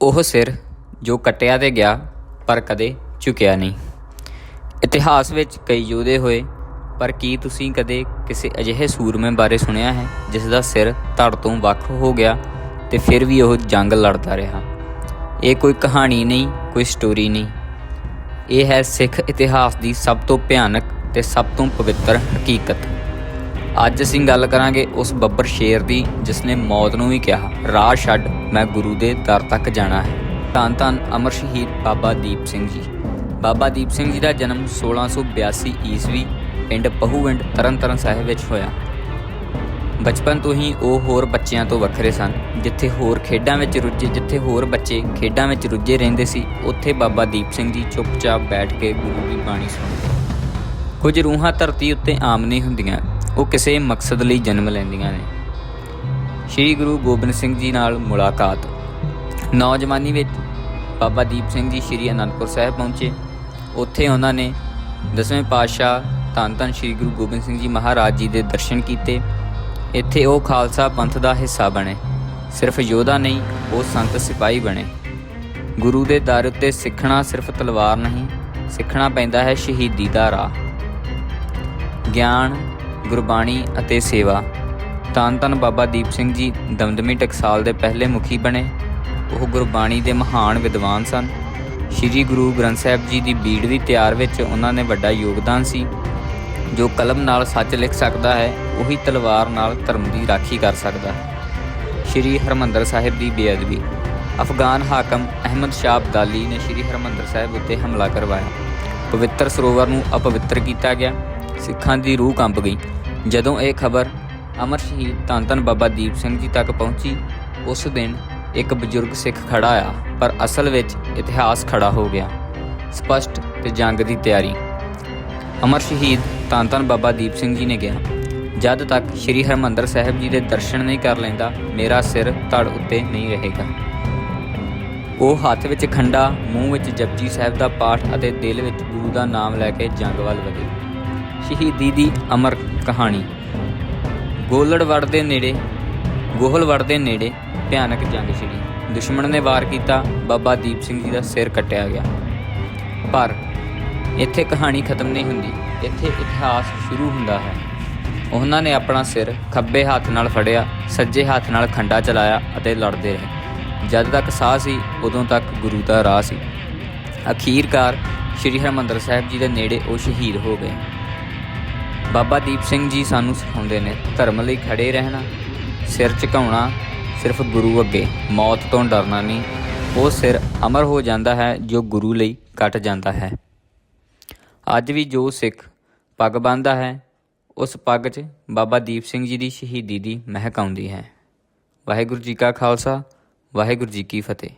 ਉਹ ਸਿਰ ਜੋ ਕੱਟਿਆ ਤੇ ਗਿਆ, ਪਰ ਕਦੇ ਝੁਕਿਆ ਨਹੀਂ। ਇਤਿਹਾਸ ਵਿੱਚ ਕਈ ਯੋਧੇ ਹੋਏ, ਪਰ ਕੀ ਤੁਸੀਂ ਕਦੇ ਕਿਸੇ ਅਜਿਹੇ ਸੂਰਮੇ ਬਾਰੇ ਸੁਣਿਆ ਹੈ, ਜਿਸ ਦਾ ਸਿਰ ਧੜ ਤੋਂ ਵੱਖ ਹੋ ਗਿਆ ਤੇ ਫਿਰ ਵੀ ਉਹ ਜੰਗ ਲੜਦਾ ਰਿਹਾ? ਇਹ ਕੋਈ ਕਹਾਣੀ ਨਹੀਂ, ਕੋਈ ਸਟੋਰੀ ਨਹੀਂ। ਇਹ ਹੈ ਸਿੱਖ ਇਤਿਹਾਸ ਦੀ ਸਭ ਤੋਂ ਭਿਆਨਕ ਤੇ ਸਭ ਤੋਂ ਪਵਿੱਤਰ ਹਕੀਕਤ। ਅੱਜ ਅਸੀਂ ਗੱਲ ਕਰਾਂਗੇ ਉਸ ਬੱਬਰ ਸ਼ੇਰ ਦੀ, ਜਿਸ ਨੇ ਮੌਤ ਨੂੰ ਵੀ ਕਿਹਾ, ਰਾਹ ਛੱਡ, ਮੈਂ ਗੁਰੂ ਦੇ ਦਰ ਤੱਕ ਜਾਣਾ ਹੈ। ਧੰਨ ਧੰਨ ਅਮਰ ਸ਼ਹੀਦ ਬਾਬਾ ਦੀਪ ਸਿੰਘ ਜੀ। ਬਾਬਾ ਦੀਪ ਸਿੰਘ ਜੀ ਦਾ ਜਨਮ 1682 ਈਸਵੀ ਪਿੰਡ ਪਹੂਵਿੰਡ, ਤਰਨਤਾਰਨ ਸਾਹਿਬ ਵਿੱਚ ਹੋਇਆ। ਬਚਪਨ ਤੋਂ ਹੀ ਉਹ ਹੋਰ ਬੱਚਿਆਂ ਤੋਂ ਵੱਖਰੇ ਸਨ। ਜਿੱਥੇ ਹੋਰ ਖੇਡਾਂ ਵਿੱਚ ਰੁੱਝੇ, ਜਿੱਥੇ ਹੋਰ ਬੱਚੇ ਖੇਡਾਂ ਵਿੱਚ ਰੁੱਝੇ ਰਹਿੰਦੇ ਸੀ, ਉੱਥੇ ਬਾਬਾ ਦੀਪ ਸਿੰਘ ਜੀ ਚੁੱਪਚਾਪ ਬੈਠ ਕੇ ਗੁਰੂ ਦੀ ਬਾਣੀ ਸੁਣਦੇ। ਕੁਝ ਰੂਹਾਂ ਧਰਤੀ ਉੱਤੇ ਆਮ ਨਹੀਂ ਹੁੰਦੀਆਂ। ਉਹ ਕਿਸੇ ਮਕਸਦ ਲਈ ਜਨਮ ਲੈਂਦੀਆਂ ਨੇ। ਸ੍ਰੀ ਗੁਰੂ ਗੋਬਿੰਦ ਸਿੰਘ ਜੀ ਨਾਲ ਮੁਲਾਕਾਤ। ਨੌਜਵਾਨੀ ਵਿੱਚ ਬਾਬਾ ਦੀਪ ਸਿੰਘ ਜੀ ਸ੍ਰੀ ਅਨੰਦਪੁਰ ਸਾਹਿਬ ਪਹੁੰਚੇ। ਉੱਥੇ ਉਹਨਾਂ ਨੇ ਦਸਵੇਂ ਪਾਤਸ਼ਾਹ ਧੰਨ ਧੰਨ ਸ੍ਰੀ ਗੁਰੂ ਗੋਬਿੰਦ ਸਿੰਘ ਜੀ ਮਹਾਰਾਜ ਜੀ ਦੇ ਦਰਸ਼ਨ ਕੀਤੇ। ਇੱਥੇ ਉਹ ਖਾਲਸਾ ਪੰਥ ਦਾ ਹਿੱਸਾ ਬਣੇ। ਸਿਰਫ ਯੋਧਾ ਨਹੀਂ, ਉਹ ਸੰਤ ਸਿਪਾਹੀ ਬਣੇ। ਗੁਰੂ ਦੇ ਦਰ ਉੱਤੇ ਸਿੱਖਣਾ ਸਿਰਫ ਤਲਵਾਰ ਨਹੀਂ, ਸਿੱਖਣਾ ਪੈਂਦਾ ਹੈ ਸ਼ਹੀਦੀ ਦਾ ਰਾਹ। ਗਿਆਨ ਗੁਰਬਾਣੀ ਅਤੇ ਸੇਵਾ। ਧੰਨ ਧੰਨ ਬਾਬਾ ਦੀਪ ਸਿੰਘ ਜੀ, ਦਮਦਮੀ ਟਕਸਾਲ ਦੇ ਪਹਿਲੇ ਮੁਖੀ ਬਣੇ। ਉਹ ਗੁਰਬਾਣੀ ਦੇ ਮਹਾਨ ਵਿਦਵਾਨ ਸਨ। ਸ੍ਰੀ ਗੁਰੂ ਗ੍ਰੰਥ ਸਾਹਿਬ ਜੀ ਦੀ ਬੀੜ ਵੀ ਤਿਆਰ ਵਿੱਚ ਉਹਨਾਂ ਨੇ ਵੱਡਾ ਯੋਗਦਾਨ ਸੀ। ਜੋ ਕਲਮ ਨਾਲ ਸੱਚ ਲਿਖ ਸਕਦਾ ਹੈ, ਉਹੀ ਤਲਵਾਰ ਨਾਲ ਧਰਮ ਦੀ ਰਾਖੀ ਕਰ ਸਕਦਾ ਹੈ। ਸ਼੍ਰੀ ਹਰਮੰਦਰ ਸਾਹਿਬ ਦੀ ਬੇਅਦਬੀ। ਅਫਗਾਨ ਹਾਕਮ ਅਹਿਮਦ ਸ਼ਾਹ ਅਬਦਾਲੀ ਨੇ ਸ਼੍ਰੀ ਹਰਮੰਦਰ ਸਾਹਿਬ ਉੱਤੇ ਹਮਲਾ ਕਰਵਾਇਆ। ਪਵਿੱਤਰ ਸਰੋਵਰ ਨੂੰ ਅਪਵਿੱਤਰ ਕੀਤਾ ਗਿਆ। ਸਿੱਖਾਂ ਦੀ ਰੂਹ ਕੰਬ ਗਈ। ਜਦੋਂ ਇਹ ਖਬਰ ਅਮਰ ਸ਼ਹੀਦ ਧੰਨ ਧੰਨ ਬਾਬਾ ਦੀਪ ਸਿੰਘ ਜੀ ਤੱਕ ਪਹੁੰਚੀ, ਉਸ ਦਿਨ ਇੱਕ ਬਜ਼ੁਰਗ ਸਿੱਖ ਖੜਾ ਆ ਪਰ ਅਸਲ ਵਿੱਚ ਇਤਿਹਾਸ ਖੜਾ ਹੋ ਗਿਆ। ਸਪਸ਼ਟ ਤੇ ਜੰਗ ਦੀ ਤਿਆਰੀ। ਅਮਰ ਸ਼ਹੀਦ ਧੰਨ ਧੰਨ ਬਾਬਾ ਦੀਪ ਸਿੰਘ ਜੀ ਨੇ ਕਿਹਾ, ਜਦ ਤੱਕ ਸ੍ਰੀ ਹਰਮੰਦਰ ਸਾਹਿਬ ਜੀ ਦੇ ਦਰਸ਼ਨ ਨਹੀਂ ਕਰ ਲੈਂਦਾ, ਮੇਰਾ ਸਿਰ ਧੜ ਉੱਤੇ ਨਹੀਂ ਰਹੇਗਾ। ਉਹ ਹੱਥ ਵਿੱਚ ਖੰਡਾ, ਮੂੰਹ ਵਿੱਚ ਜਪਜੀ ਸਾਹਿਬ ਦਾ ਪਾਠ ਅਤੇ ਦਿਲ ਵਿੱਚ ਗੁਰੂ ਦਾ ਨਾਮ ਲੈ ਕੇ ਜੰਗ ਵੱਲ ਵਧੇ। ਸ਼ਹੀਦੀ ਦੀ ਅਮਰ ਕਹਾਣੀ। ਗੋਲੜਵੜ ਦੇ ਨੇੜੇ ਗੋਹਲਵੜ ਦੇ ਨੇੜੇ ਭਿਆਨਕ ਜੰਗ ਛਿੜੀ ਦੁਸ਼ਮਣ ਨੇ ਵਾਰ ਕੀਤਾ, ਬਾਬਾ ਦੀਪ ਸਿੰਘ ਜੀ ਦਾ ਸਿਰ ਕੱਟਿਆ ਗਿਆ। ਪਰ ਇੱਥੇ ਕਹਾਣੀ ਖਤਮ ਨਹੀਂ ਹੁੰਦੀ, ਇੱਥੇ ਇਤਿਹਾਸ ਸ਼ੁਰੂ ਹੁੰਦਾ ਹੈ। ਉਹਨਾਂ ਨੇ ਆਪਣਾ ਸਿਰ ਖੱਬੇ ਹੱਥ ਨਾਲ ਫੜਿਆ, ਸੱਜੇ ਹੱਥ ਨਾਲ ਖੰਡਾ ਚਲਾਇਆ ਅਤੇ ਲੜਦੇ ਰਹੇ। ਜਦ ਤੱਕ ਸਾਹ ਸੀ, ਉਦੋਂ ਤੱਕ ਗੁਰੂ ਦਾ ਰਾਹ ਸੀ। ਅਖੀਰਕਾਰ ਸ੍ਰੀ ਹਰਮੰਦਰ ਸਾਹਿਬ ਜੀ ਦੇ ਨੇੜੇ ਉਹ ਸ਼ਹੀਦ ਹੋ ਗਏ। ਬਾਬਾ ਦੀਪ ਸਿੰਘ ਜੀ ਸਾਨੂੰ ਸਿਖਾਉਂਦੇ ਨੇ, ਧਰਮ ਲਈ ਖੜੇ ਰਹਿਣਾ, ਸਿਰ ਝੁਕਾਉਣਾ, ਸਿਰਫ ਗੁਰੂ ਅੱਗੇ, ਮੌਤ ਤੋਂ ਡਰਨਾ ਨਹੀਂ। ਉਹ ਸਿਰ ਅਮਰ ਹੋ ਜਾਂਦਾ ਹੈ, ਜੋ ਗੁਰੂ ਲਈ ਕੱਟ ਜਾਂਦਾ ਹੈ। ਅੱਜ ਵੀ ਜੋ ਸਿੱਖ ਪੱਗ ਬੰਨ੍ਹਦਾ ਹੈ, ਉਸ ਪੱਗ 'ਚ ਬਾਬਾ ਦੀਪ ਸਿੰਘ ਜੀ ਦੀ ਸ਼ਹੀਦੀ ਦੀ ਮਹਿਕ ਆਉਂਦੀ ਹੈ। ਵਾਹਿਗੁਰੂ ਜੀ ਕਾ ਖਾਲਸਾ, ਵਾਹਿਗੁਰੂ ਜੀ ਕੀ ਫਤਿਹ।